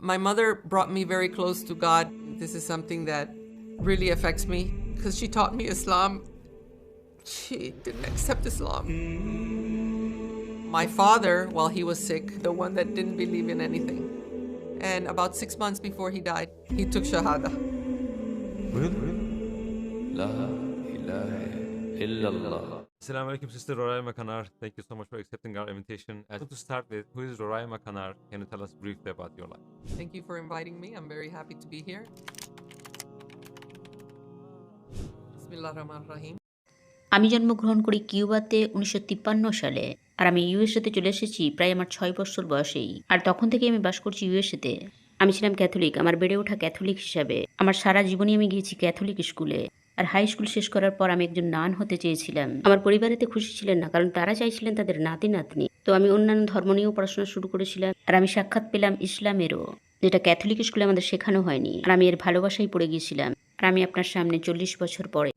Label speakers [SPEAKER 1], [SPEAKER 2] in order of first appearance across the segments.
[SPEAKER 1] My mother brought me very close to God. This is something that really affects me because she taught me Islam. She didn't accept Islam. My father, while he was sick, the one that didn't believe in anything, and about six months before he died, he took Shahada.
[SPEAKER 2] Really?
[SPEAKER 3] La ilahe illallah.
[SPEAKER 2] Assalamu alaikum, Sister Roraya Makanar. Thank you so much for accepting our invitation. And to start with, who is Roraya Makanar? Can you tell us briefly about your life?
[SPEAKER 1] Thank you for inviting me. I'm very happy to be here.
[SPEAKER 4] আমি জন্মগ্রহণ করি কিউবাতে উনিশশো তিপ্পান্ন সালে আর আমি ইউএসএতে চলে এসেছি প্রায় আমার ছয় বছর বয়সেই আর তখন থেকে আমি বাস করছি ইউএসএতে আমি ছিলাম ক্যাথলিক আমার বেড়ে ওঠা ক্যাথলিক হিসাবে আমার সারা জীবনই আমি গিয়েছি ক্যাথলিক স্কুলে আর হাই স্কুল শেষ করার পর আমি একজন নান হতে চেয়েছিলাম। আমার পরিবারেতে খুশি ছিলেন না কারণ তারা চাইছিলেন তাদের নাতি নাতনি তো আমি অন্যান্য ধর্ম নিয়েও পড়াশোনা শুরু করেছিলাম আর আমি সাক্ষাৎ পেলাম ইসলামেরও যেটা ক্যাথলিক স্কুলে আমাদের শেখানো হয়নি। আর আমি এর ভালোবাসায় পড়ে গিয়েছিলাম আর আমি আপনার সামনে চল্লিশ বছর পরে?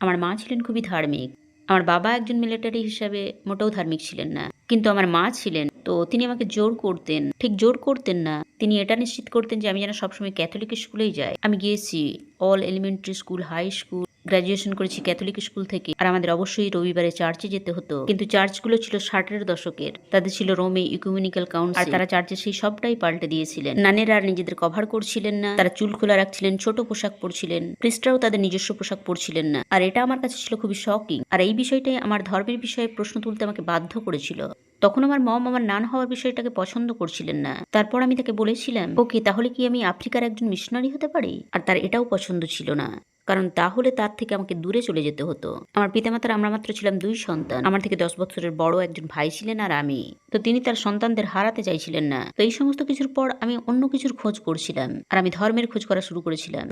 [SPEAKER 4] আমার মা ছিলেন খুবই ধার্মিক। আমার বাবা একজন মিলিটারি হিসাবে মোটেও ধার্মিক ছিলেন না। কিন্তু আমার মা ছিলেন, তো তিনি আমাকে জোর করতেন। ঠিক জোর করতেন না। তিনি এটা নিশ্চিত করতেন যে আমি যেন সবসময় ক্যাথলিক স্কুলেই যাই। আমি গিয়েছি all elementary school high school graduation করেছি ক্যাথলিক স্কুল থেকে। আর আমাদের অবশ্যই রবিবারে চার্চে যেতে হতো। কিন্তু চার্চগুলো ছিল ষাটের দশকের। তাদের ছিল রোমে ইকুমিনিক্যাল কাউন্সিল আর তারা চার্চে সেই সবটাই পাল্টে দিয়েছিলেন। নানেরা আর নিজেদের কভার করছিলেন না। তারা চুল খোলা রাখছিলেন, ছোট পোশাক পরছিলেন। খ্রিস্টরাও তাদের নিজস্ব পোশাক পরছিলেন না। আর এটা আমার কাছে ছিল খুবই শকিং আর এই বিষয়টাই আমার ধর্মের বিষয়ে প্রশ্ন তুলতে আমাকে বাধ্য করেছিল। তখন আমার মম আমার নান হওয়ার বিষয়টাকে পছন্দ করছিলেন না। তারপর আমি তাকে বলেছিলাম, ওকে, তাহলে কি আমি আফ্রিকার একজন মিশনারি হতে পারি? আর তার এটাও পছন্দ ছিল না। কারণ তাহলে তার থেকে আমাকে দূরে চলে যেতে হতো। আমার পিতামাতার আমরা মাত্র ছিলাম দুই সন্তান। আমার থেকে দশ বছরের বড় একজন ভাই ছিলেন আর আমি। তো তিনি তার সন্তানদের হারাতে চাইছিলেন না। তো এই সমস্ত কিছুর পর আমি অন্য কিছুর খোঁজ করছিলাম। আর আমি ধর্মের খোঁজ করা শুরু করেছিলাম।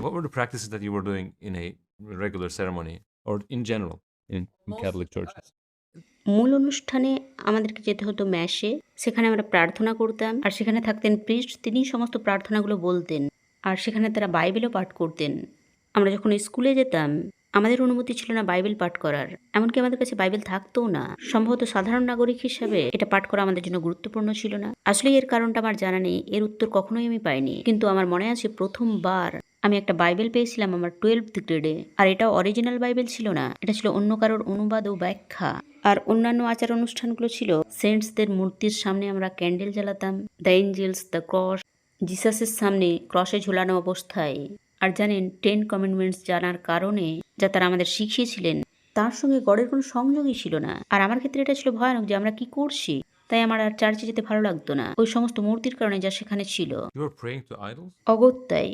[SPEAKER 2] Regular ceremony or in general in Catholic churches?
[SPEAKER 4] মূল অনুষ্ঠানে আমাদেরকে যেতে হতো ম্যাশে সেখানে আমরা প্রার্থনা করতাম। আর সেখানে থাকতেন প্রিস্ট। তিনি সমস্ত প্রার্থনাগুলো বলতেন। আর সেখানে তারা বাইবেলও পাঠ করতেন। আমরা যখন স্কুলে যেতাম, আমাদের অনুমতি ছিল না বাইবেল পাঠ করার। এমনকি আমাদের কাছে বাইবেল থাকতোও না। সম্ভবত সাধারণ নাগরিক হিসাবে এটা পাঠ করা আমাদের জন্য গুরুত্বপূর্ণ ছিল না। আসলে এর কারণটা আমার জানা নেই, এর উত্তর কখনোই আমি পাইনি। কিন্তু আমার মনে আছে প্রথমবার আমি একটা বাইবেল পেয়েছিলাম আমার টুয়েলভ গ্রেডে। আর এটা অরিজিনাল বাইবেল ছিল না, এটা ছিল অন্য কারোর অনুবাদ ও ব্যাখ্যা। আর অন্যান্য আচার অনুষ্ঠানগুলো ছিল, সেন্টসদের মূর্তির সামনে আমরা ক্যান্ডেল জ্বালাতাম, দ্য এঞ্জেলস, দ্য ক্রস, জিসাসের সামনে ক্রসে ঝুলানো অবস্থায়। আর জানেন টেন কমেন্টমেন্টস জানার কারণে যা তারা আমাদের শিখিয়েছিলেন তার সঙ্গে গড়ের কোনো সংযোগই ছিল না। আর আমার ক্ষেত্রে এটা ছিল ভয়ানক যে আমরা কি করছি তাই আমার আর চার্চে যেতে ভালো লাগতো না। ওই সমস্ত মূর্তির কারণে যা সেখানে ছিল? অগত্যাই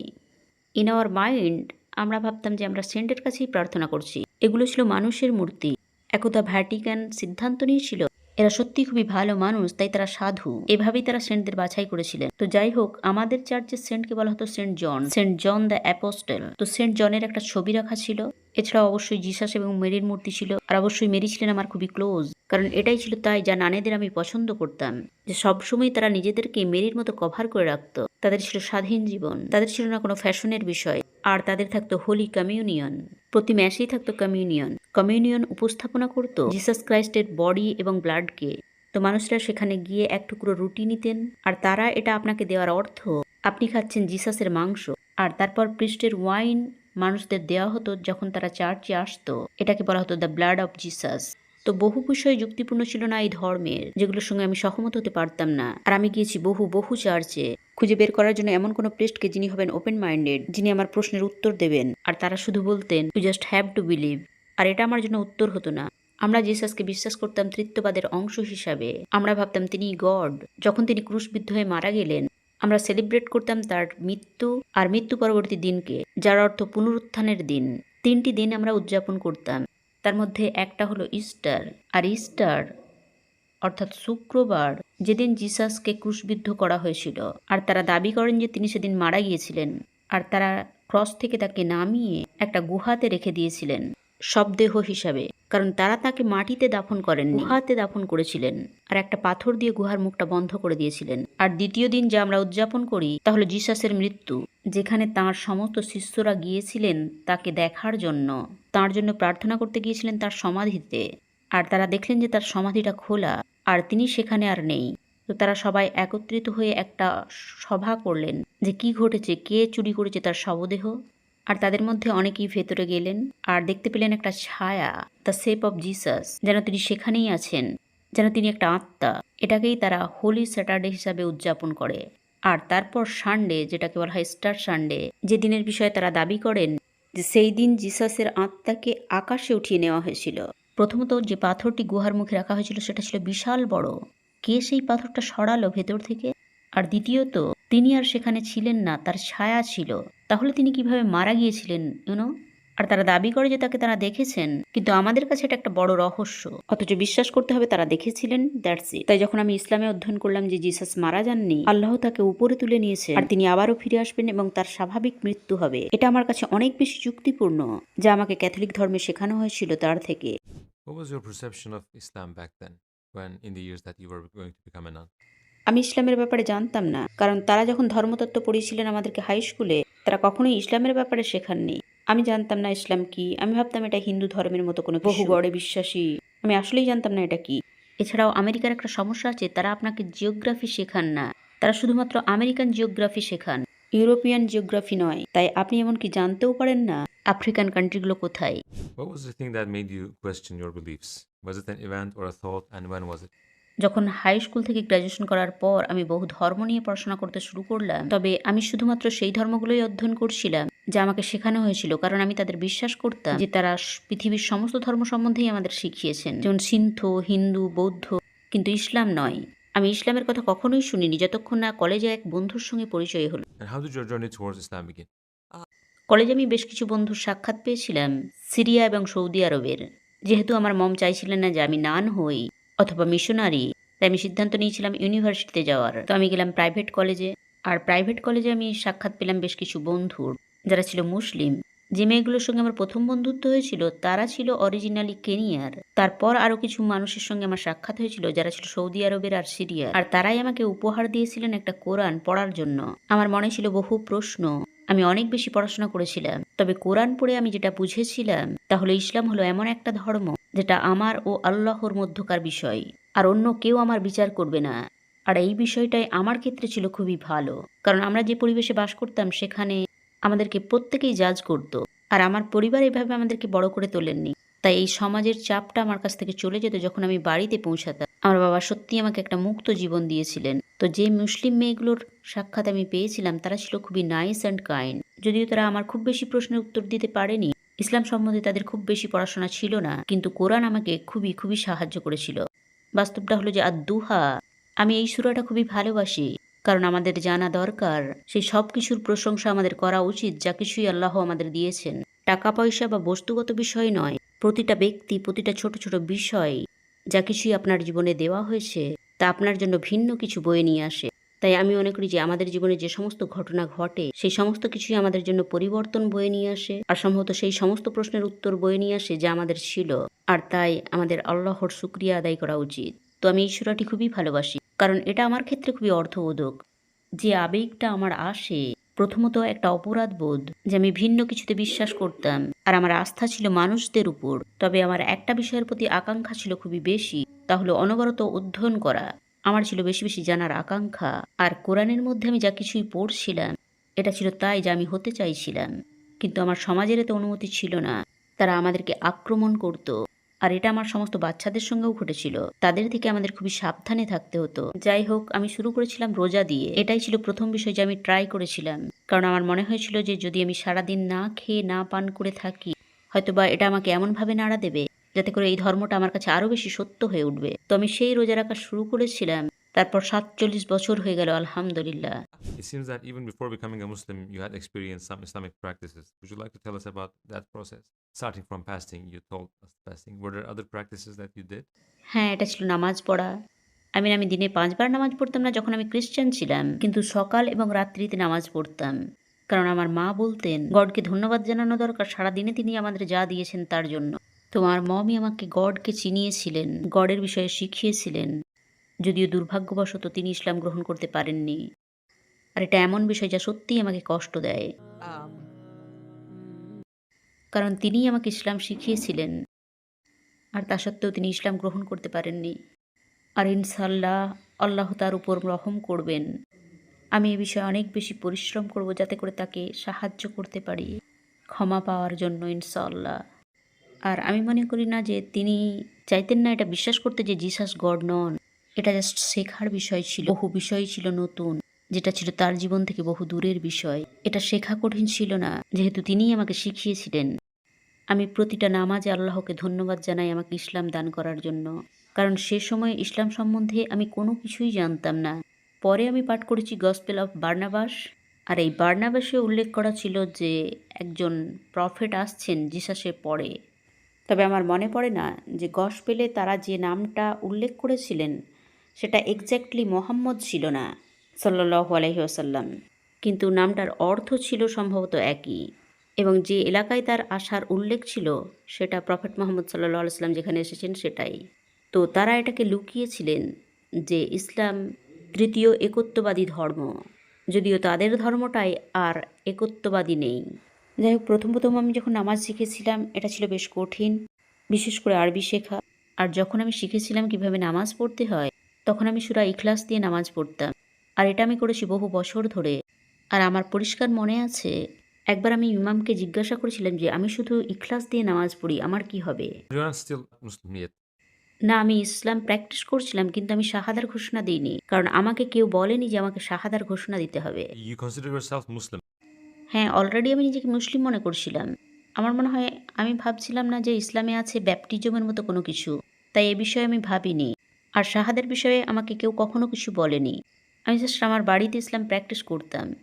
[SPEAKER 4] ইন আওয়ার মাইন্ড আমরা ভাবতাম যে আমরা সেন্টের কাছেই প্রার্থনা করছি। এগুলো ছিল মানুষের মূর্তি। একদা ভ্যাটিকান সিদ্ধান্ত নিয়েছিল এরা সত্যি খুবই ভালো মানুষ, তাই তারা সাধু। এভাবেই তারা সেন্টদের বাছাই করেছিলেন। তো যাই হোক, আমাদের চার্চের সেন্টকে বলা হতো Saint John. Saint John the apostle. তো সেন্ট জনের একটা ছবি রাখা ছিল। এছাড়া অবশ্যই জিসাস এবং মেরির মূর্তি ছিল, আর অবশ্যই মেরি ছিলেন আমার খুবই ক্লোজ কারণ এটাই ছিল তাই যা নানেদের আমি পছন্দ করতাম, যে সবসময় তারা নিজেদেরকে মেরির মতো কভার করে রাখত। তাদের ছিল স্বাধীন জীবন, তাদের ছিল না কোনো ফ্যাশনের বিষয়, আর তাদের থাকতো হোলি কমিউনিয়ন প্রতি ম্যাচেই থাকতো কমিউনিয়ন কমিউনিয়ন উপস্থাপনা করত জিসাস ক্রাইস্টের বডি এবং ব্লাডকে তো মানুষরা সেখানে গিয়ে এক টুকরো রুটি নিতেন, আর তারা এটা আপনাকে দেওয়ার অর্থ, আপনি খাচ্ছেন জিসাসের মাংস, আর তারপর পৃষ্ঠের ওয়াইন মানুষদের দেওয়া হতো যখন তারা চার্চে আসতো। এটাকে বলা হতো দ্য ব্লাড অফ জিসাস। তো বহু বিষয় যুক্তিপূর্ণ ছিল না এই ধর্মের, যেগুলোর সঙ্গে আমি সহমত হতে পারতাম না। আর আমি গিয়েছি বহু বহু চার্চে। খুঁজে বের করার জন্য এমন কোনো প্রেস্টকে যিনি হবেন ওপেন মাইন্ডেড যিনি আমার প্রশ্নের উত্তর দেবেন। আর তারা শুধু বলতেন you just have to believe আর এটা আমার জন্য উত্তর হতো না। আমরা জিসাসকে বিশ্বাস করতাম তৃত্ববাদের অংশ হিসাবে। আমরা ভাবতাম তিনি গড। যখন তিনি ক্রুশবিদ্ধ হয়ে মারা গেলেন আমরা সেলিব্রেট করতাম তার মৃত্যু আর মৃত্যু পরবর্তী দিনকে, যার অর্থ পুনরুত্থানের দিন। তিনটি দিন আমরা উদযাপন করতাম। তার মধ্যে একটা হলো ইস্টার আর ইস্টার অর্থাৎ শুক্রবার, যেদিন জিসাসকে ক্রুশবিদ্ধ করা হয়েছিল। আর তারা দাবি করেন যে তিনি সেদিন মারা গিয়েছিলেন। আর তারা ক্রস থেকে তাকে নামিয়ে একটা গুহাতে রেখে দিয়েছিলেন। শবদেহ হিসাবে, কারণ তারা তাকে মাটিতে দাফন করেন গুহাতে দাফন করেছিলেন আর একটা পাথর দিয়ে গুহার মুখটা বন্ধ করে দিয়েছিলেন। আর দ্বিতীয় দিন যা আমরা উদযাপন করি, তা হলো জিসাসের মৃত্যু, যেখানে তার সমস্ত শিষ্যরা গিয়েছিলেন তাকে দেখার জন্য। তার জন্য প্রার্থনা করতে গিয়েছিলেন তার সমাধিতে। আর তারা দেখলেন যে তার সমাধিটা খোলা, আর তিনি সেখানে আর নেই। তো তারা সবাই একত্রিত হয়ে একটা সভা করলেন যে কি ঘটেছে, কে চুরি করেছে তার শবদেহ? আর তাদের মধ্যে অনেকেই ভেতরে গেলেন আর দেখতে পেলেন একটা ছায়া দ্য সেপ অফ জিসাস যেন তিনি সেখানেই আছেন, যেন তিনি একটা আত্মা। এটাকেই তারা হোলি স্যাটারডে হিসাবে উদযাপন করে। আর তারপর সানডে যেটাকে বলা হয় স্টার সানডে যে দিনের বিষয়ে তারা দাবি করেন যে সেই দিন জিসাসের আত্মাকে আকাশে উঠিয়ে নেওয়া হয়েছিল। প্রথমত যে পাথরটি গুহার মুখে রাখা হয়েছিল, সেটা ছিল বিশাল বড়। কে সেই পাথরটা সরালো ভেতর থেকে? আর দ্বিতীয়ত, তিনি আর সেখানে ছিলেন না, তার ছায়া ছিল। তাহলে তিনি কীভাবে মারা গিয়েছিলেন ইউনো আর তারা দাবি করে যে তাকে তারা দেখেছেন কিন্তু আমাদের কাছে এটা একটা বড় রহস্য। অথচ বিশ্বাস করতে হবে তারা দেখেছিলেন দ্যাটস ইট তাই যখন আমি ইসলামে অধ্যয়ন করলাম যে জিসাস মারা যাননি আল্লাহ তাকে উপরে তুলে নিয়েছে আর তিনি আবারও ফিরে আসবেন এবং তার স্বাভাবিক মৃত্যু হবে। এটা আমার কাছে অনেক বেশি যুক্তিপূর্ণ যা আমাকে ক্যাথলিক ধর্মে শেখানো হয়েছিল তার থেকে।
[SPEAKER 2] What was your perception of Islam back then, when in the years that you were going to become a nun?
[SPEAKER 4] আমি ইসলামের ব্যাপারে জানতাম না কারণ তারা যখন ধর্মতত্ত্ব পড়িয়েছিলেন আমাদেরকে হাই স্কুলে তারা কখনোই ইসলামের ব্যাপারে শেখাননি আমি জানতাম না ইসলাম কি। আমি ভাবতাম এটা হিন্দু ধর্মের মতো কোনো বহু গড়ে বিশ্বাসী। আমি আসলেই জানতাম না এটা কি। এছাড়াও আমেরিকার একটা সমস্যা আছে তারা আপনাকে জিওগ্রাফি শেখান না। তারা শুধুমাত্র আমেরিকান জিওগ্রাফি শেখান। ইউরোপিয়ান জিওগ্রাফি নয়। তাই আপনি এমনকি জানতেও পারেন না? আফ্রিকান কান্ট্রিগুলো কোথায়?
[SPEAKER 2] What was the thing that made you question your beliefs? Was it an event or a thought, and when was it?
[SPEAKER 4] যখন হাই স্কুল থেকে গ্র্যাজুয়েশন করার পর আমি বহু ধর্ম নিয়ে পড়াশোনা করতে শুরু করলাম তবে আমি শুধুমাত্র সেই ধর্মগুলোই অধ্যয়ন করছিলাম যা আমাকে শেখানো হয়েছিল কারণ আমি তাদের বিশ্বাস করতাম যে তারা পৃথিবীর সমস্ত ধর্ম সম্বন্ধেই আমাদের শিখিয়েছেন। যেমন সিন্থ হিন্দু বৌদ্ধ কিন্তু ইসলাম নয়। আমি ইসলামের কথা কখনোই শুনিনি যতক্ষণ না কলেজে এক বন্ধুর সঙ্গে পরিচয় হলো? কলেজে আমি বেশ কিছু বন্ধুর সাক্ষাৎ পেয়েছিলাম সিরিয়া এবং সৌদি আরবের। যেহেতু আমার মম চাইছিলেন না যে আমি নান হই অথবা মিশনারি। তাই আমি সিদ্ধান্ত নিয়েছিলাম ইউনিভার্সিটিতে যাওয়ার। তো আমি গেলাম প্রাইভেট কলেজে। আর প্রাইভেট কলেজে আমি সাক্ষাৎ পেলাম বেশ কিছু বন্ধুর। যারা ছিল মুসলিম। যে মেয়েগুলোর সঙ্গে আমার প্রথম বন্ধুত্ব হয়েছিল, তারা ছিল অরিজিনালি কেনিয়ার। তারপর আরও কিছু মানুষের সঙ্গে আমার সাক্ষাৎ হয়েছিল, যারা ছিল সৌদি আরবের আর সিরিয়া আর তারাই আমাকে উপহার দিয়েছিলেন একটা কোরআন পড়ার জন্য। আমার মনে ছিল বহু প্রশ্ন। আমি অনেক বেশি পড়াশোনা করেছিলাম। তবে কোরআন পড়ে আমি যেটা বুঝেছিলাম, তাহলে ইসলাম হলো এমন একটা ধর্ম। যেটা আমার ও আল্লাহর মধ্যকার বিষয়, আর অন্য কেউ আমার বিচার করবে না। আর এই বিষয়টাই আমার ক্ষেত্রে ছিল খুবই ভালো, কারণ আমরা যে পরিবেশে বাস করতাম সেখানে আমাদেরকে প্রত্যেকেই জাজ করত, আর আমার পরিবার এভাবে আমাদেরকে বড় করে তোলেননি। তাই এই সমাজের চাপটা আমার কাছ থেকে চলে যেত যখন আমি বাড়িতে পৌঁছাতাম। আমার বাবা সত্যি আমাকে একটা মুক্ত জীবন দিয়েছিলেন। তো যে মুসলিম মেয়েগুলোর সাক্ষাৎ আমি পেয়েছিলাম, তারা ছিল খুবই নাইস অ্যান্ড কাইন্ড যদিও তারা আমার খুব বেশি প্রশ্নের উত্তর দিতে পারেনি ইসলাম সম্বন্ধে তাদের খুব বেশি পড়াশোনা ছিল না, কিন্তু কোরআন আমাকে খুবই খুবই সাহায্য করেছিল। বাস্তবটা হলো যে আদুহা আমি এই সুরাটা খুবই ভালোবাসি, কারণ আমাদের জানা দরকার, সেই সব কিছুর প্রশংসা আমাদের করা উচিত, যা কিছুই আল্লাহ আমাদের দিয়েছেন। টাকা পয়সা বা বস্তুগত বিষয় নয়, প্রতিটা ব্যক্তি, প্রতিটা ছোট ছোট বিষয়, যা কিছুই আপনার জীবনে দেওয়া হয়েছে, তা আপনার জন্য ভিন্ন কিছু বয়ে নিয়ে আসে। তাই আমি মনে করি যে আমাদের জীবনে যে সমস্ত ঘটনা ঘটে, সেই সমস্ত কিছুই আমাদের জন্য পরিবর্তন বয়ে নিয়ে আসে আর সম্ভবত সেই সমস্ত প্রশ্নের উত্তর বয়ে নিয়ে আসে যা আমাদের ছিল। আর তাই আমাদের আল্লাহর শুক্রিয়া আদায় করা উচিত। তো আমি এই সুরাটি খুবই ভালোবাসি, কারণ এটা আমার ক্ষেত্রে খুবই অর্থবোধক। যে আবেগটা আমার আসে, প্রথমত একটা অপরাধ বোধ যে আমি ভিন্ন কিছুতে বিশ্বাস করতাম আর আমার আস্থা ছিল মানুষদের উপর। তবে আমার একটা বিষয়ের প্রতি আকাঙ্ক্ষা ছিল খুবই বেশি, তা হলো অনবরত অধ্যয়ন করা। আমার ছিল বেশি বেশি জানার আকাঙ্ক্ষা। আর কোরআনের মধ্যে আমি যা কিছুই পড়ছিলাম, এটা ছিল তাই যা আমি হতে চাইছিলাম। কিন্তু আমার সমাজের এতে অনুমতি ছিল না। তারা আমাদেরকে আক্রমণ করত। আর এটা আমার সমস্ত বাচ্চাদের সঙ্গেও ঘটেছিল। তাদের থেকে আমাদের খুবই সাবধানে থাকতে হতো। যাই হোক, আমি শুরু করেছিলাম রোজা দিয়ে। এটাই ছিল প্রথম বিষয় যে আমি ট্রাই করেছিলাম। কারণ আমার মনে হয়েছিল যে যদি আমি সারাদিন না খেয়ে না পান করে থাকি, হয়তোবা এটা আমাকে এমনভাবে নাড়া দেবে যাতে করে এই ধর্মটা আমার কাছে আরও বেশি সত্য হয়ে উঠবে তো আমি সেই রোজা রাখা শুরু করেছিলাম তারপর সাতচল্লিশ বছর হয়ে গেল আলহামদুলিল্লাহ
[SPEAKER 2] It seems that even before becoming a Muslim, you had experienced some Islamic practices. Would you like to tell us about that process? Starting from fasting, you told us fasting. Were there other practices that you did?
[SPEAKER 4] হ্যাঁ এটা ছিল নামাজ পড়া আমি আমি দিনে পাঁচবার নামাজ পড়তাম না যখন আমি খ্রিস্টান ছিলাম কিন্তু সকাল এবং রাত্রিতে নামাজ পড়তাম কারণ আমার মা বলতেন গডকে ধন্যবাদ জানানো দরকার সারা দিনে তিনি আমাদের যা দিয়েছেন তার জন্য তো আমার মমই আমাকে গডকে চিনিয়েছিলেন গডের বিষয়ে শিখিয়েছিলেন। যদিও দুর্ভাগ্যবশত তিনি ইসলাম গ্রহণ করতে পারেননি। আর এটা এমন বিষয় যা সত্যিই আমাকে কষ্ট দেয়। কারণ তিনিই আমাকে ইসলাম শিখিয়েছিলেন। আর তা সত্ত্বেও তিনি ইসলাম গ্রহণ করতে পারেননি। আর ইনশাল্লাহ আল্লাহ তার উপর রহম করবেন। আমি এ বিষয়ে অনেক বেশি পরিশ্রম করব যাতে করে তাকে সাহায্য করতে পারি। ক্ষমা পাওয়ার জন্য ইনশাআল্লাহ। আর আমি মনে করি না যে তিনি চাইতেন না এটা বিশ্বাস করতে যে জিসাস গড নন। এটা জাস্ট শেখার বিষয় ছিল, বহু বিষয় ছিল নতুন, যেটা ছিল তার জীবন থেকে বহু দূরের বিষয়। এটা শেখা কঠিন ছিল না, যেহেতু তিনিই আমাকে শিখিয়েছিলেন। আমি প্রতিটা নামাজে আল্লাহকে ধন্যবাদ জানাই আমাকে ইসলাম দান করার জন্য। কারণ সে সময় ইসলাম সম্বন্ধে আমি কোনো কিছুই জানতাম না। পরে আমি পাঠ করেছি গসপেল অফ বার্নাবাস আর এই বার্নাবাসে উল্লেখ করা ছিল যে একজন প্রফেট আসছেন জিসাসের পরে। তবে আমার মনে পড়ে না যে গসপেলে তারা যে নামটা উল্লেখ করেছিলেন, সেটা এক্স্যাক্টলি মোহাম্মদ ছিল না সাল্লাহু আলহি আসাল্লাম কিন্তু নামটার অর্থ ছিল সম্ভবত একই, এবং যে এলাকায় তার আসার উল্লেখ ছিল, সেটা প্রফেট মোহাম্মদ সাল্লাহ আলাইসাল্লাম যেখানে এসেছেন সেটাই। তো তারা এটাকে লুকিয়েছিলেন যে ইসলাম তৃতীয় একত্ববাদী ধর্ম, যদিও তাদের ধর্মটাই আর একত্ববাদী নেই। যাই হোক প্রথম প্রথম আমি যখন নামাজ শিখেছিলাম এটা ছিল বেশ কঠিন বিশেষ করে আরবি শেখা। আর যখন আমি শিখেছিলাম কীভাবে নামাজ পড়তে হয় তখন আমি সুরা ইখলাস দিয়ে নামাজ পড়তাম। আর এটা আমি করেছি বহু বছর ধরে। আর আমার পরিষ্কার মনে আছে একবার আমি ইমামকে জিজ্ঞাসা করেছিলাম যে আমি শুধু ইখলাস দিয়ে নামাজ পড়ি আমার কি হবে. না আমি ইসলাম প্র্যাকটিস করছিলাম কিন্তু আমি শাহাদার ঘোষণা দিইনি। কারণ আমাকে কেউ বলেনি যে আমাকে শাহাদার ঘোষণা দিতে হবে। হ্যাঁ অলরেডি আমি নিজেকে মুসলিম মনে করছিলাম। আমার মনে হয় আমি ভাবছিলাম না যে ইসলামে আছে ব্যাপটিজমের মতো কোনো কিছু। তাই এ বিষয়ে আমি ভাবিনি। আর শাহাদের বিষয়ে আমাকে কেউ কখনো কিছু বলেনি। আমি জাস্ট আমার বাড়িতে ইসলাম প্র্যাকটিস করতাম।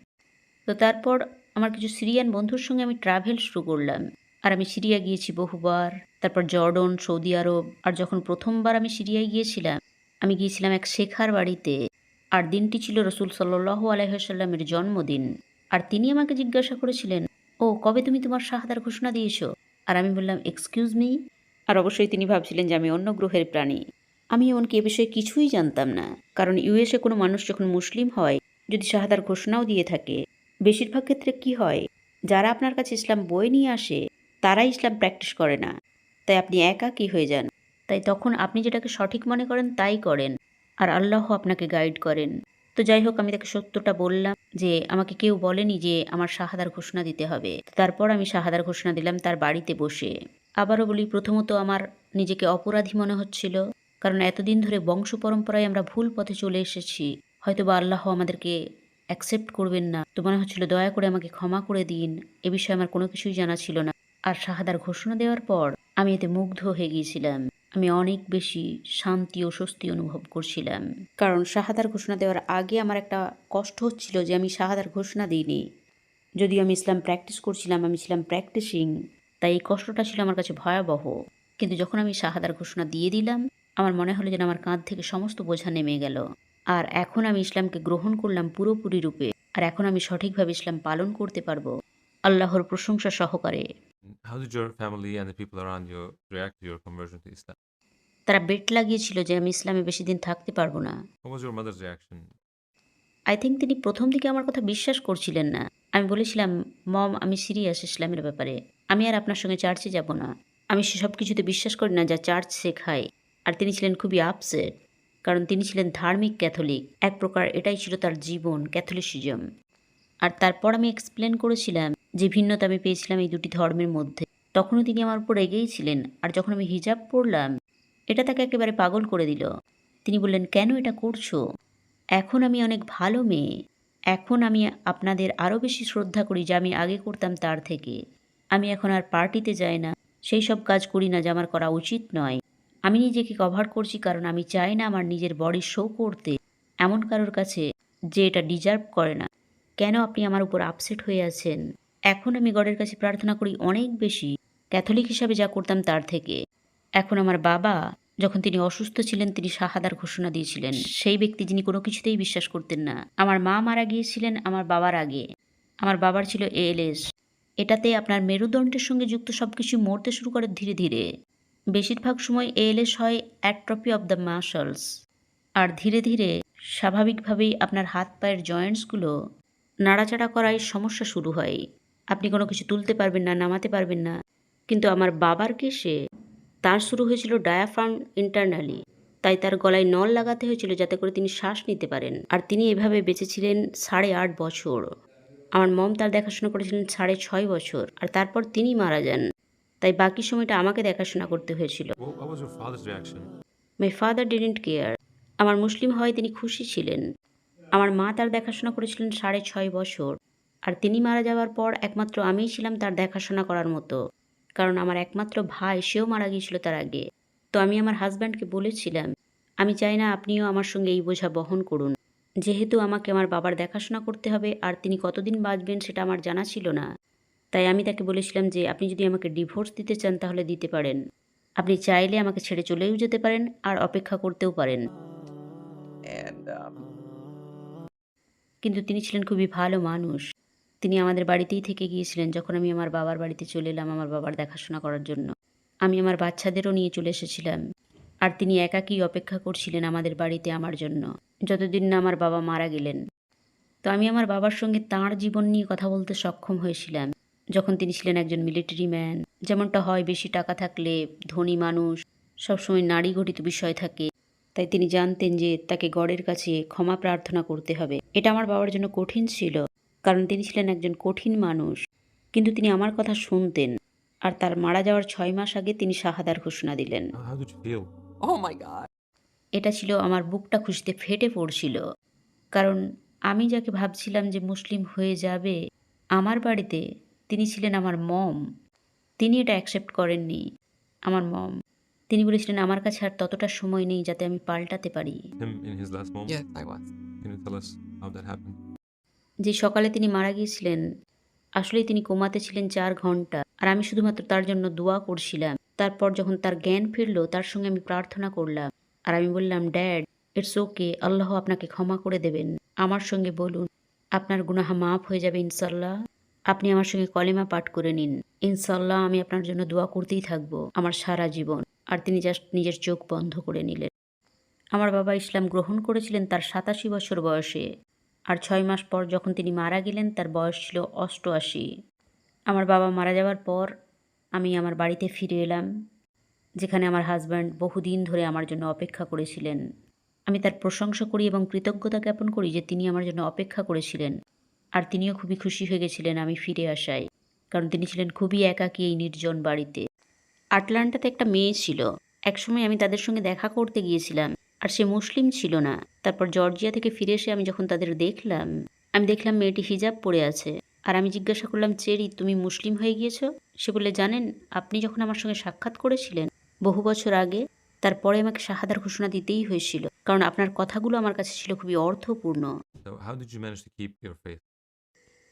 [SPEAKER 4] তো তারপর আমার কিছু সিরিয়ান বন্ধুর সঙ্গে আমি ট্রাভেল শুরু করলাম। আর আমি সিরিয়া গিয়েছি বহুবার। তারপর জর্ডন, সৌদি আরব, আর যখন প্রথমবার আমি সিরিয়ায় গিয়েছিলাম, আমি গিয়েছিলাম এক শেখার বাড়িতে। আর দিনটি ছিল রসুল সাল্লাহ আলহামের জন্মদিন। আর তিনি আমাকে জিজ্ঞাসা করেছিলেন, ও, কবে তুমি তোমার শাহাদার ঘোষণা দিয়েছ? আর আমি বললাম এক্সকিউজ মি আর অবশ্যই তিনি ভাবছিলেন যে আমি অন্য গ্রহের প্রাণী। আমি এমনকি এ বিষয়ে কিছুই জানতাম না, কারণ ইউএসএ কোনো মানুষ যখন মুসলিম হয়, যদি শাহাদার ঘোষণাও দিয়ে থাকে, বেশিরভাগ ক্ষেত্রে কি হয়? যারা আপনার কাছে ইসলাম বই নিয়ে আসে তারা ইসলাম প্র্যাকটিস করে না। তাই আপনি একা কি হয়ে যান? তাই তখন আপনি যেটাকে সঠিক মনে করেন, তাই করেন। আর আল্লাহ আপনাকে গাইড করেন। তো যাই হোক, আমি তাকে সত্যটা বললাম যে, আমাকে কেউ বলেনি যে, আমার শাহাদার ঘোষণা দিতে হবে। তারপর আমি শাহাদার ঘোষণা দিলাম তার বাড়িতে বসে। আবারও বলি, প্রথমত আমার নিজেকে অপরাধী মনে হচ্ছিল, কারণ এতদিন ধরে বংশ পরম্পরায় আমরা ভুল পথে চলে এসেছি। হয়তো বা আল্লাহ আমাদেরকে অ্যাকসেপ্ট করবেন না। তো মনে হচ্ছিল, দয়া করে আমাকে ক্ষমা করে দিন। এ বিষয়ে আমার কোনো কিছুই জানা ছিল না। আর শাহাদার ঘোষণা দেওয়ার পর, আমি এতে মুগ্ধ হয়ে গিয়েছিলাম। আমি অনেক বেশি শান্তি ও স্বস্তি অনুভব করছিলাম। কারণ শাহাদার ঘোষণা দেওয়ার আগে আমার একটা কষ্ট হচ্ছিল যে আমি শাহাদার ঘোষণা দিইনি। যদিও আমি ইসলাম প্র্যাকটিস করছিলাম, আমি ছিলাম প্র্যাকটিসিং, তাই এই কষ্টটা ছিল আমার কাছে ভয়াবহ। কিন্তু যখন আমি শাহাদার ঘোষণা দিয়ে দিলাম, আমার মনে হলো যেন আমার কাঁধ থেকে সমস্ত বোঝা নেমে গেল। আর এখন আমি ইসলামকে গ্রহণ করলাম পুরোপুরি রূপে, আর এখন আমি সঠিকভাবে ইসলাম পালন করতে পারব। আল্লাহর প্রশংসা সহকারে।
[SPEAKER 2] How did your family and the people around you react to your conversion to Islam?
[SPEAKER 4] তারা বেট লাগিয়েছিল যে আমি ইসলামে বেশি দিন থাকতে পারব না।
[SPEAKER 2] What was your mother's reaction?
[SPEAKER 4] I think তিনি প্রথম দিকে আমার কথা বিশ্বাস করছিলেন না। আমি বলেছিলাম মম আমি সিরিয়াস ইসলামের ব্যাপারে। আমি আর আপনার সঙ্গে চার্চে যাব না। আমি সেসব কিছুতে বিশ্বাস করি না যা চার্চ শেখায়। আর তিনি ছিলেন খুবই আপসেট কারণ তিনি ছিলেন ধার্মিক ক্যাথলিক। এক প্রকার এটাই ছিল তার জীবন ক্যাথলিসিজম। আর তারপর আমি এক্সপ্লেন করেছিলাম যে ভিন্নতা আমি পেয়েছিলাম এই দুটি ধর্মের মধ্যে, তখনও তিনি আমার উপর এগেই ছিলেন। আর যখন আমি হিজাব পরলাম এটা তাকে একেবারে পাগল করে দিল। তিনি বললেন, কেন এটা করছ? এখন আমি অনেক ভালো মেয়ে। এখন আমি আপনাদের আরও বেশি শ্রদ্ধা করি যা আমি আগে করতাম তার থেকে। আমি এখন আর পার্টিতে যাই না। সেই সব কাজ করি না যা আমার করা উচিত নয়। আমি নিজেকে কভার করছি কারণ আমি চাই না আমার নিজের বডি শো করতে। এমন কারোর কাছে যে এটা ডিজার্ভ করে না। কেন আপনি আমার উপর আপসেট হয়ে আছেন? এখন আমি গডের কাছে প্রার্থনা করি অনেক বেশি। ক্যাথলিক হিসাবে যা করতাম তার থেকে। এখন আমার বাবা, যখন তিনি অসুস্থ ছিলেন, তিনি শাহাদার ঘোষণা দিয়েছিলেন। সেই ব্যক্তি যিনি কোনো কিছুতেই বিশ্বাস করতেন না। আমার মা মারা গিয়েছিলেন, আমার বাবার আগে। আমার বাবার ছিল এএলএস এটাতে আপনার মেরুদণ্ডের সঙ্গে যুক্ত সব কিছু মরতে শুরু করে ধীরে ধীরে। বেশিরভাগ সময় এএলএস হয় অ্যাট্রপি অব দ্য মাসলস আর ধীরে ধীরে, স্বাভাবিকভাবেই আপনার হাত পায়ের জয়েন্টসগুলো নাড়াচাড়া করায় সমস্যা শুরু হয়। আপনি কোনো কিছু তুলতে পারবেন না নামাতে পারবেন না। কিন্তু আমার বাবার কেসে তার শুরু হয়েছিল ডায়াফ্রাম ইন্টারনালি। তাই তার গলায় নল লাগাতে হয়েছিল যাতে করে তিনি শ্বাস নিতে পারেন। আর তিনি এভাবে বেঁচেছিলেন সাড়ে আট বছর। আমার মম তার দেখাশোনা করেছিলেন সাড়ে ছয় বছর আর তারপর তিনি মারা যান। তাই বাকি সময়টা আমাকে দেখাশোনা করতে হয়েছিল? মাই ফাদার ডিডেন্ট কেয়ার আমার মুসলিম হওয়ায় তিনি খুশি ছিলেন। আমার মা তার দেখাশোনা করেছিলেন সাড়ে ছয় বছর। আর তিনি মারা যাওয়ার পর একমাত্র আমিই ছিলাম তার দেখাশোনা করার মতো। কারণ আমার একমাত্র ভাই সেও মারা গিয়েছিল তার আগে। তো আমি আমার হাজব্যান্ডকে বলেছিলাম আমি চাই না আপনিও আমার সঙ্গে এই বোঝা বহন করুন। যেহেতু আমাকে আমার বাবার দেখাশোনা করতে হবে আর তিনি কতদিন বাঁচবেন সেটা আমার জানা ছিল না। তাই আমি তাকে বলেছিলাম যে আপনি যদি আমাকে ডিভোর্স দিতে চান তাহলে দিতে পারেন। আপনি চাইলে আমাকে ছেড়ে চলেও যেতে পারেন আর অপেক্ষা করতেও পারেন।
[SPEAKER 1] Um,
[SPEAKER 4] কিন্তু তিনি ছিলেন খুবই ভালো মানুষ। তিনি আমাদের বাড়িতেই থেকে গিয়েছিলেন যখন আমি আমার বাবার বাড়িতে চলে এলাম আমার বাবার দেখাশোনা করার জন্য। আমি আমার বাচ্চাদেরও নিয়ে চলে এসেছিলাম। আর তিনি একাকী অপেক্ষা করছিলেন আমাদের বাড়িতে আমার জন্য। যতদিন না আমার বাবা মারা গেলেন। তো আমি আমার বাবার সঙ্গে তাঁর জীবন নিয়ে কথা বলতে সক্ষম হয়েছিলাম। যখন তিনি ছিলেন একজন মিলিটারি ম্যান, যেমনটা হয় বেশি টাকা থাকলে ধনী মানুষ, সবসময় নারী ঘটিত বিষয় থাকে। তাই তিনি জানতেন যে তাকে গডের কাছে ক্ষমা প্রার্থনা করতে হবে। এটা আমার বাবার জন্য কঠিন ছিল। কারণ তিনি ছিলেন একজন কঠিন মানুষ। কিন্তু তিনি আমার কথা শুনতেন। আর তার মারা যাওয়ার ছয় মাস আগে তিনি শাহাদার ঘোষণা দিলেন।
[SPEAKER 1] Oh my God.
[SPEAKER 4] এটা ছিল আমার বুকটা খুশিতে ফেটে পড়ছিল। কারণ আমি যাকে ভাবছিলাম যে মুসলিম হয়ে যাবে আমার বাড়িতে তিনি ছিলেন আমার মম। তিনি এটা অ্যাকসেপ্ট করেননি আমার মম। তিনি বলেছিলেন আমার কাছে আর ততটা সময় নেই যাতে আমি পাল্টাতে পারি। যে সকালে তিনি মারা গিয়েছিলেন আসলে তিনি কোমাতে ছিলেন চার ঘণ্টা। আর আমি শুধুমাত্র তার জন্য দোয়া করছিলাম। তারপর যখন তার জ্ঞান ফিরলো, তার সঙ্গে আমি প্রার্থনা করলাম। আর আমি বললাম, ড্যাড, ইটস ওকে, আল্লাহ আপনাকে ক্ষমা করে দেবেন। আমার সঙ্গে বলুন, আপনার গুনাহা মাফ হয়ে যাবে ইনশাল্লাহ আপনি আমার সঙ্গে কলেমা পাঠ করে নিন। ইনশাল্লাহ আমি আপনার জন্য দোয়া করতেই থাকব আমার সারা জীবন। আর তিনি জাস্ট নিজের চোখ বন্ধ করে নিলেন। আমার বাবা ইসলাম গ্রহণ করেছিলেন তার সাতাশি বছর বয়সে। আর ছয় মাস পর যখন তিনি মারা গেলেন, তার বয়স ছিল অষ্টআশি। আমার বাবা মারা যাওয়ার পর আমি আমার বাড়িতে ফিরে এলাম, যেখানে আমার হাজব্যান্ড বহুদিন ধরে আমার জন্য অপেক্ষা করেছিলেন। আমি তার প্রশংসা করি এবং কৃতজ্ঞতা জ্ঞাপন করি যে তিনি আমার জন্য অপেক্ষা করেছিলেন, আর তিনিও খুবই খুশি হয়ে গেছিলেন আমি ফিরে আসায়, কারণ তিনি ছিলেন খুবই একাকী এই নির্জন বাড়িতে। আটলান্টাতে একটা মেয়ে ছিল। একসময় আমি তাদের সঙ্গে দেখা করতে গিয়েছিলাম। আর সে মুসলিম ছিল না। তারপর জর্জিয়া থেকে ফিরে এসে আমি যখন তাদের দেখলাম আমি দেখলাম মেয়েটি হিজাব পরে আছে। আর আমি জিজ্ঞাসা করলাম চেরি তুমি মুসলিম হয়ে গিয়েছো? সে বলে জানেন আপনি যখন আমার সঙ্গে সাক্ষাৎ করেছিলেন বহু বছর আগে তারপরে আমাকে শাহাদার ঘোষণা দিতেই হয়েছিল। কারণ আপনার কথাগুলো আমার কাছে ছিল খুবই অর্থপূর্ণ?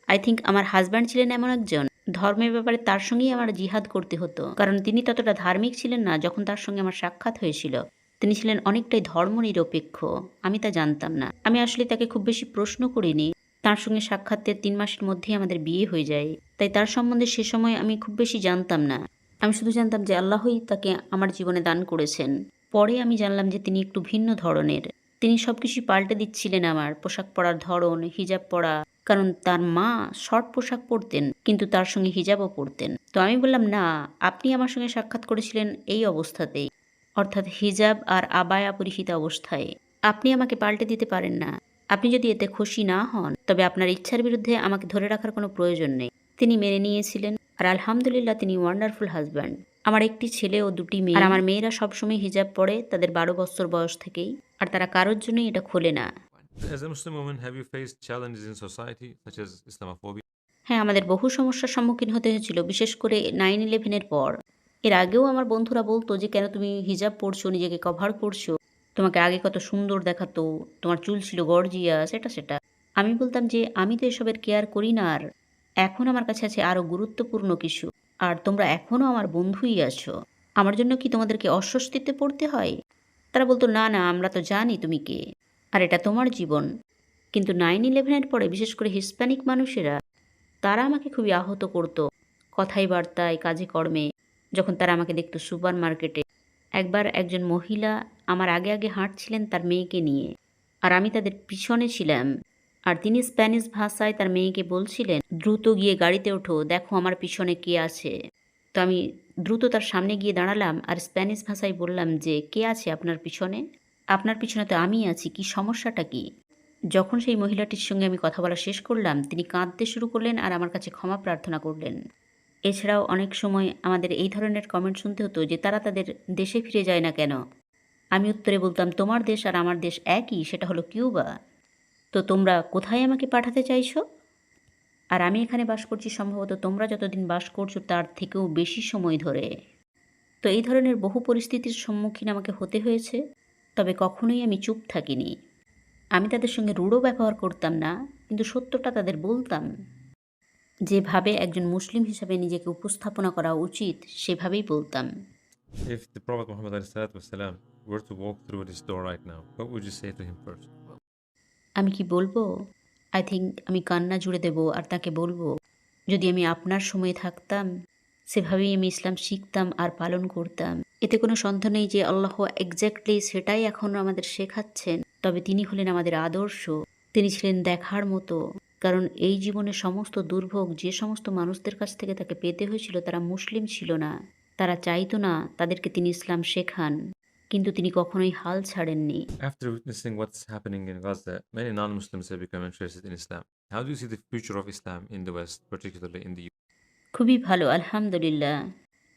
[SPEAKER 4] আই থিঙ্ক আমার হাজব্যান্ড ছিলেন এমন একজন। ধর্মের ব্যাপারে তার সঙ্গেই আমার জিহাদ করতে হতো। কারণ তিনি ততটা ধার্মিক ছিলেন না যখন তার সঙ্গে আমার সাক্ষাৎ হয়েছিল। তিনি ছিলেন অনেকটাই ধর্ম নিরপেক্ষ আমি তা জানতাম না। আমি আসলে তাকে খুব বেশি প্রশ্ন করিনি। তার সঙ্গে সাক্ষাতের তিন মাসের মধ্যেই আমাদের বিয়ে হয়ে যায়। তাই তার সম্বন্ধে সে সময় আমি খুব বেশি জানতাম না। আমি শুধু জানতাম যে আল্লাহই তাকে আমার জীবনে দান করেছেন। পরে আমি জানলাম যে তিনি একটু ভিন্ন ধরনের। তিনি সবকিছু পাল্টে দিচ্ছিলেন আমার, পোশাক পরার ধরন, হিজাব পরা। কারণ তার মা শর্ট পোশাক পরতেন, কিন্তু তার সঙ্গে হিজাবও পরতেন। তো আমি বললাম, না, আপনি আমার সঙ্গে সাক্ষাৎ করেছিলেন এই অবস্থাতেই। অর্থাৎ হিজাব আর আবায়া পরিহিত অবস্থায়। আপনি আমাকে পাল্টে দিতে পারেন না। আপনি যদি এতে খুশি না হন তবে আপনার ইচ্ছার বিরুদ্ধে আমাকে ধরে রাখার কোনো প্রয়োজন নেই। তিনি মেনে নিয়েছিলেন আর আলহামদুলিল্লাহ তিনি ওয়ান্ডারফুল হাজব্যান্ড আমার একটি ছেলে ও দুটি মেয়ে। আর আমার মেয়েরা সবসময় হিজাব পরে তাদের বারো বছর বয়স থেকেই। আর তারা কারোর জন্যই এটা খোলে না? হ্যাঁ আমাদের বহু সমস্যার সম্মুখীন হতে হয়েছিল বিশেষ করে নাইন ইলেভেনের পর। এর আগেও আমার বন্ধুরা বলতো যে, কেন তুমি হিজাব পরছো, নিজেকে কভার করছ? তোমাকে আগে কত সুন্দর দেখাতো, তোমার চুল ছিল গর্জিয়া সেটা সেটা। আমি বলতাম যে, আমি তো এসবের কেয়ার করি না আর এখন আমার কাছে আছে আরও গুরুত্বপূর্ণ কিছু, আর তোমরা এখনও আমার বন্ধুই আছো। আমার জন্য কি তোমাদেরকে অস্বস্তিতে পড়তে হয়? তারা বলতো, না না, আমরা তো জানি তুমি কে, আর এটা তোমার জীবন। কিন্তু নাইন ইলেভেনের পরে, বিশেষ করে হিসপ্যানিক মানুষেরা, তারা আমাকে খুবই আহত করতো, কথাই বার্তায়, কাজে কর্মে। যখন তারা আমাকে দেখতো সুপার মার্কেটে একবার একজন মহিলা আমার আগে আগে হাঁটছিলেন তার মেয়েকে নিয়ে। আর আমি তাদের পিছনে ছিলাম। আর তিনি স্প্যানিশ ভাষায় তার মেয়েকে বলছিলেন, দ্রুত গিয়ে গাড়িতে ওঠো, দেখো আমার পিছনে কে আছে। তো আমি দ্রুত তার সামনে গিয়ে দাঁড়ালাম আর স্প্যানিশ ভাষায় বললাম যে, কে আছে আপনার পিছনে? আপনার পিছনে তো আমি আছি, কি সমস্যাটা কি? যখন সেই মহিলাটির সঙ্গে আমি কথা বলা শেষ করলাম, তিনি কাঁদতে শুরু করলেন আর আমার কাছে ক্ষমা প্রার্থনা করলেন। এছাড়াও অনেক সময় আমাদের এই ধরনের কমেন্ট শুনতে হতো যে তারা তাদের দেশে ফিরে যায় না কেন? আমি উত্তরে বলতাম, তোমার দেশ আর আমার দেশ একই, সেটা হলো কিউবা। তো তোমরা কোথায় আমাকে পাঠাতে চাইছো? আর আমি এখানে বাস করছি সম্ভবত তোমরা যতদিন বাস করছ তার থেকেও বেশি সময় ধরে। তো এই ধরনের বহু পরিস্থিতির সম্মুখীন আমাকে হতে হয়েছে, তবে কখনোই আমি চুপ থাকিনি। আমি তাদের সঙ্গে রূঢ় ব্যবহার করতাম না, কিন্তু সত্যটা তাদের বলতাম। যেভাবে একজন মুসলিম হিসাবে নিজেকে উপস্থাপনা করা উচিত সেভাবেই বলতাম
[SPEAKER 2] If the Prophet Muhammad والسلام, were to walk through this door right now, what would you say to him first?
[SPEAKER 4] আমি কি বলবো আই থিঙ্ক আমি কান্না জুড়ে দেব আর তাকে বলবো যদি আমি আপনার সময়ে থাকতাম সেভাবেই আমি ইসলাম শিখতাম আর পালন করতাম এতে কোনো সন্দেহ নেই যে আল্লাহ এক্স্যাক্টলি সেটাই এখন আমাদের শেখাচ্ছেন তবে তিনি হলেন আমাদের আদর্শ তিনি ছিলেন দেখার মতো কারণ এই জীবনে সমস্ত দুর্ভোগ যে সমস্ত মানুষদের কাছ থেকে তাকে পেতে হয়েছিল তারা মুসলিম ছিল না। তারা চাইতো না তাদেরকে তিনি ইসলাম শেখান কিন্তু তিনি কখনোই হাল ছাড়েননি।
[SPEAKER 2] After witnessing what's happening in Gaza, many non Muslims have become interested in Islam. How do you see the future of Islam in the West, particularly in the UK?
[SPEAKER 4] খুবই ভালো আলহামদুলিল্লাহ।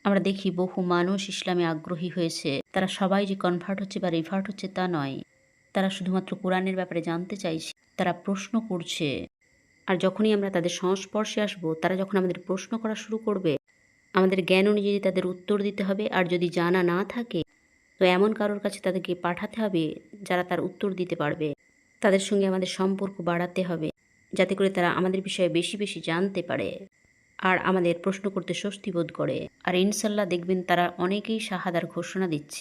[SPEAKER 4] আমরা দেখি বহু মানুষ ইসলামে আগ্রহী হয়েছে। তারা সবাই যে কনভার্ট হচ্ছে বা রিভার্ট হচ্ছে তা নয়। তারা শুধুমাত্র কোরআনের ব্যাপারে জানতে চাইছে তারা প্রশ্ন করছে। আর যখনই আমরা তাদের সংস্পর্শে আসব, তারা যখন আমাদের প্রশ্ন করা শুরু করবে, আমাদের জ্ঞান অনুযায়ী তাদের উত্তর দিতে হবে। আর যদি জানা না থাকে, তো এমন কারোর কাছে তাদেরকে পাঠাতে হবে, যারা তার উত্তর দিতে পারবে। তাদের সঙ্গে আমাদের সম্পর্ক বাড়াতে হবে, যাতে করে তারা আমাদের বিষয়ে বেশি বেশি জানতে পারে আর আমাদের প্রশ্ন করতে স্বস্তি বোধ করে। আর ইনশাল্লাহ দেখবেন তারা অনেকেই শাহাদার ঘোষণা দিচ্ছে।